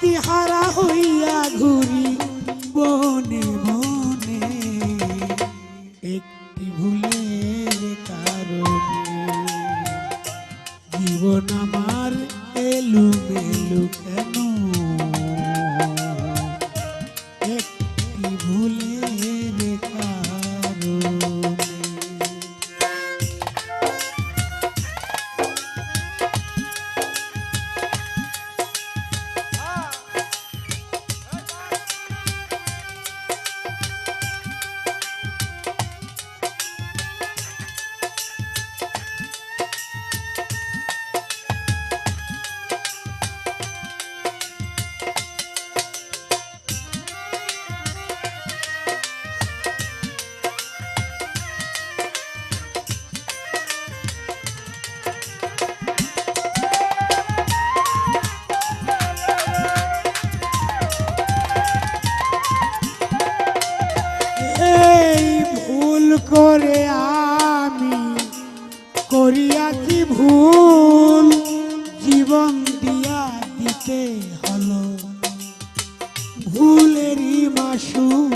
সাথী হারা হইয়া ঘুরি বনে বনে একটি ভুলের কারণে জীবন আমার এলু মেলু কেন? করে আমি করিয়াছি ভুল জীবন দিয়া দিতে হলো ভুলেরই মাসুল।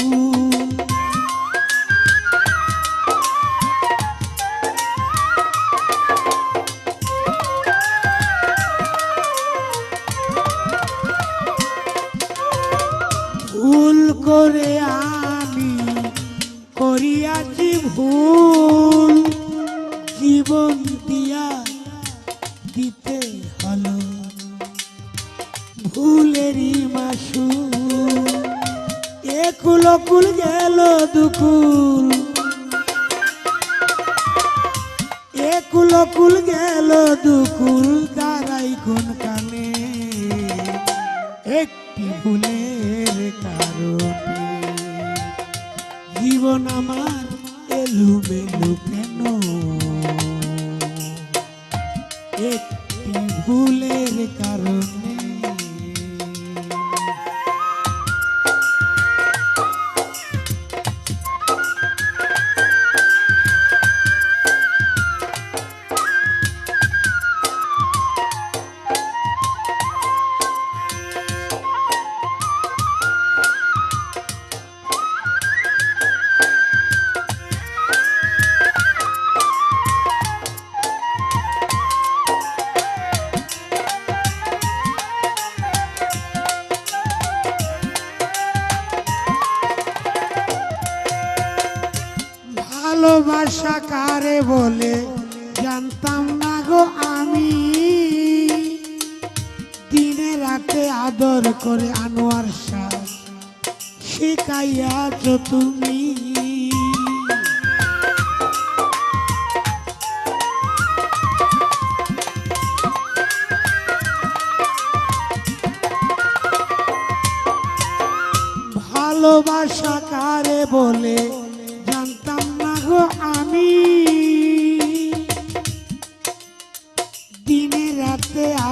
ভুল করে আমি করিয়াছি ভুল জীবন দিয়া দিতে হলো। ভুলেরই মাসু একুল কুল গেল দুকুল। একুল কুল গেল দুকুল দাঁড়াই কোন ভুলের কারণে। ভালোবাসা কারে বলে? জানতাম না গো আমি। দিনে রাতে আদর করে আনোয়ার শাহ শিখাইয়াছ তুমি। ভালোবাসা কারে বলে?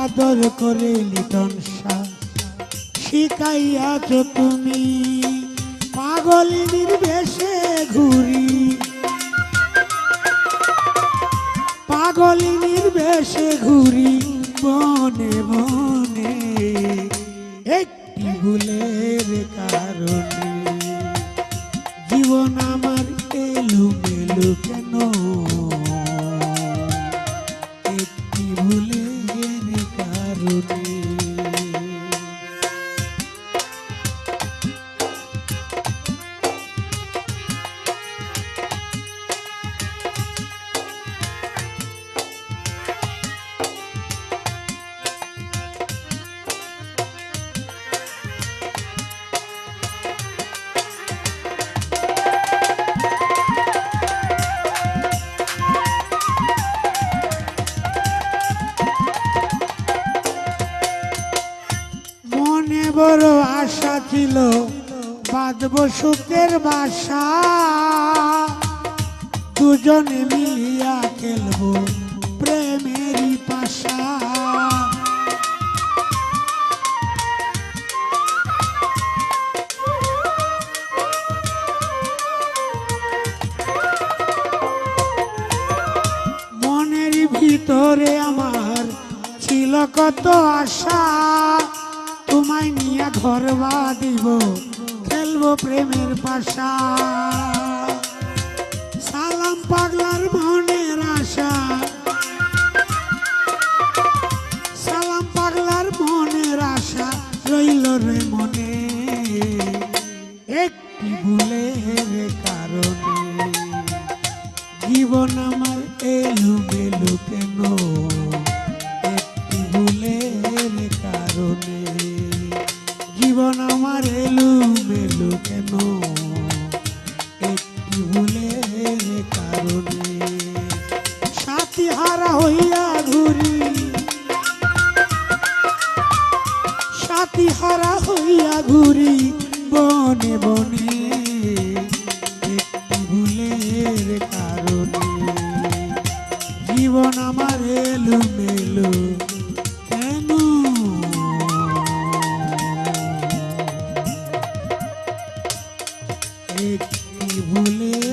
আদর করে লিটন শাহ শিখাইয়াছ তুমি পাগলিনীর বেশে ঘুরি। পাগলিনীর বেশে ঘুরি বনে বনে একটি ভুলের কারণে। জীবন আমার এলু মেলু কেন? ছিল, বাঁধব সুখের বাসা। দুজনে মিলিয়া খেলব প্রেমেরই পাশা। মনের ভিতরে আমার ছিল কত আশা। তোমায় নিয়ে ঘর দিব, খেলব প্রেমের পাশা। সালাম পাগলার মনের আশা। সালাম পাগলার মনের আশা রইল রে মনে। একটি ভুলের কারণে। জীবন আমার এলু মেলু কেন? কেন? একটি ভুলের কারণে। সাথী হারা হইয়া ঘুরি। সাথী হারা হইয়া ঘুরি বনে বনে। কি ভুলে